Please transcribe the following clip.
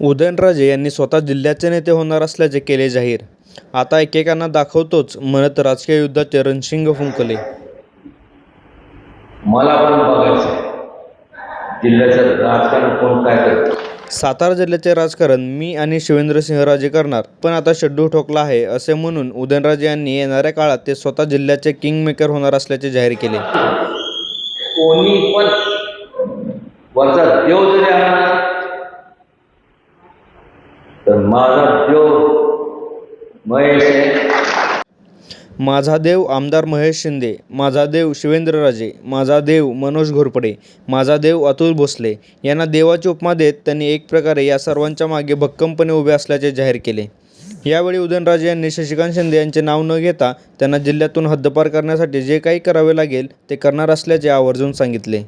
उदयनराजे यांनी स्वतः जिल्ह्याचे नेते होणार असल्याचे केले जाहीर. आता एकेकांना दाखवतोच म्हणत राजकीय युद्धाचे रणशिंग फुंकले. मला पण बघायचं आहे. जिल्ह्याचं राजकारण कोण काय करतं? सातारा जिल्ह्याचे राजकारण मी आणि शिवेंद्रसिंहराजे करणार पण आता शड्डू ठोकला आहे असे म्हणून उदयनराजे यांनी येणाऱ्या काळात ते स्वतः जिल्ह्याचे किंग मेकर होणार असल्याचे जाहीर केले. कोणी पण वरचा देव जरी आला तर माझा देव महेश माझा देव आमदार महेश शिंदे माझा देव शिवेंद्रराजे माझा देव मनोज घोरपडे माझा देव अतुल भोसले यांना देवाची उपमा देत त्यांनी एक प्रकारे या सर्वांच्या मागे भक्कमपणे उभे असल्याचे जाहीर केले. यावेळी उदयनराजे यांनी शशिकांत शिंदे यांचे नाव न घेता त्यांना जिल्ह्यातून हद्दपार करण्यासाठी जे काही करावे लागेल ते करणार असल्याचे आवर्जून सांगितले.